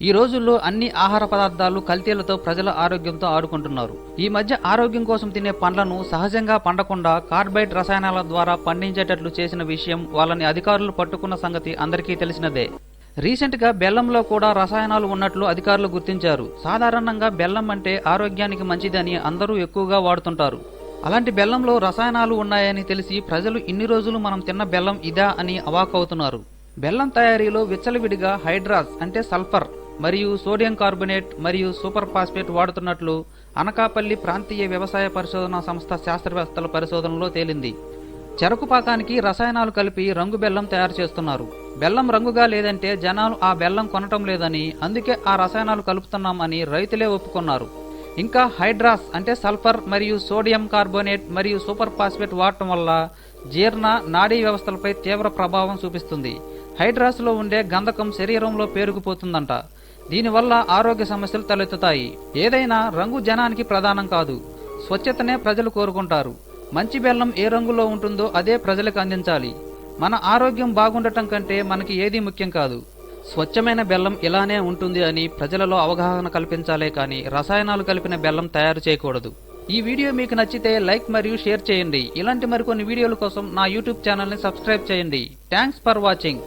ఈ రోజుల్లో అన్ని ఆహార పదార్థాలు కల్తీలతో ప్రజల ఆరోగ్యంతో ఆడుకుంటున్నారు. ఈ మధ్య ఆరోగ్యం కోసం తినే పండ్లను సహజంగా పండకుండా కార్బైడ్ రసాయనాల ద్వారా పండించేటట్లు చేసిన విషయం వాళ్ళని అధికారులు పట్టుకున్న సంగతి అందరికీ తెలిసినదే. రీసెంట్గా బెల్లంలో కూడా రసాయనాలు ఉన్నట్లు అధికారులు గుర్తించారు. సాధారణంగా బెల్లం అంటే ఆరోగ్యానికి మంచిదని అందరూ ఎక్కువగా వాడుతుంటారు. అలాంటి బెల్లంలో రసాయనాలు ఉన్నాయని తెలిసి ప్రజలు ఇన్ని రోజులు మనం తిన్న బెల్లం ఇదా అని అవాకవుతున్నారు. బెల్లం తయారీలో విచ్చలవిడిగా హైడ్రాస్ అంటే సల్ఫర్ మరియు సోడియం కార్బొనేట్ మరియు సూపర్ ఫాస్ఫేట్ వాడుతున్నట్లు అనకాపల్లి ప్రాంతీయ వ్యవసాయ పరిశోధనా సంస్థ శాస్త్రవేత్తల పరిశోధనలో తేలింది. చెరకు పాకానికి రసాయనాలు కలిపి రంగు బెల్లం తయారు చేస్తున్నారు. బెల్లం రంగుగా లేదంటే జనాలు ఆ బెల్లం కొనటం లేదని అందుకే ఆ రసాయనాలు కలుపుతున్నాం అని రైతులే ఒప్పుకున్నారు. ఇంకా హైడ్రాస్ అంటే సల్ఫర్ మరియు సోడియం కార్బోనేట్ మరియు సూపర్ ఫాస్ఫేట్ వాడటం వల్ల జీర్ణ నాడీ వ్యవస్థలపై తీవ్ర ప్రభావం చూపిస్తుంది. హైడ్రాస్లో ఉండే గంధకం శరీరంలో పేరుకుపోతుందంట. దీనివల్ల ఆరోగ్య సమస్యలు తలెత్తుతాయి. ఏదైనా రంగు జనానికి ప్రధానం కాదు. స్వచ్ఛతనే ప్రజలు కోరుకుంటారు. మంచి బెల్లం ఏ రంగులో ఉంటుందో అదే ప్రజలకు అందించాలి. మన ఆరోగ్యం బాగుండటం కంటే మనకి ఏదీ ముఖ్యం కాదు. స్వచ్ఛమైన బెల్లం ఇలానే ఉంటుంది అని ప్రజలలో అవగాహన కల్పించాలే కానీ రసాయనాలు కలిపిన బెల్లం తయారు చేయకూడదు. ఈ వీడియో మీకు నచ్చితే లైక్ మరియు షేర్ చేయండి. ఇలాంటి మరికొన్ని వీడియోల కోసం నా యూట్యూబ్ ఛానల్ని సబ్స్క్రైబ్ చేయండి. Thanks for watching.